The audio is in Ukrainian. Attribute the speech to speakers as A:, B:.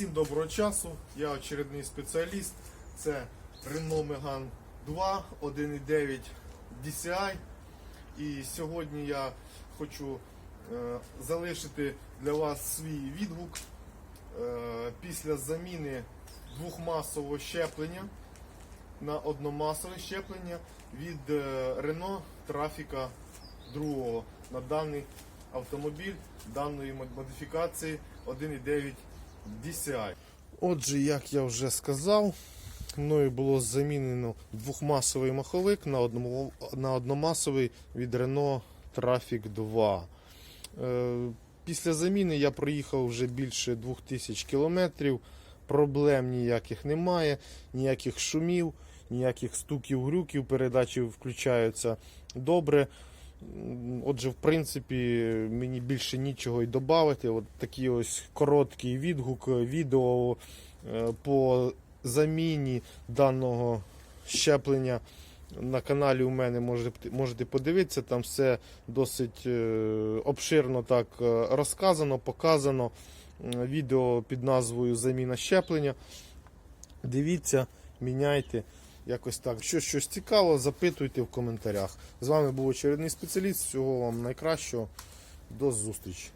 A: Всім доброго часу. Я очередний спеціаліст. Це Renault Megane 2 1.9 DCI. І сьогодні я хочу е, залишити для вас свій відгук е, після заміни двохмасового щеплення на одномасове щеплення від е, Renault Trafica 2 на даний автомобіль даної модифікації 1.9 DCI. Отже, як я вже сказав, мною було замінено двохмасовий маховик на, одному, на одномасовий від Renault Trafic 2. Е, Після заміни я проїхав вже більше 2000 кілометрів. Проблем ніяких немає, ніяких шумів, ніяких стуків, грюків, передачі включаються добре. Отже, в принципі, мені більше нічого й додати. От такий ось короткий відгук е, відео е, по заміні даного щеплення. На каналі у мене можете, можете подивитися, там все досить е, обширно так розказано, показано. Відео під назвою Заміна щеплення. Дивіться, міняйте. Якось так. Якщо щось цікаво, запитуйте в коментарях. З вами був очередний спеціаліст. Всього вам найкращого. До зустрічі.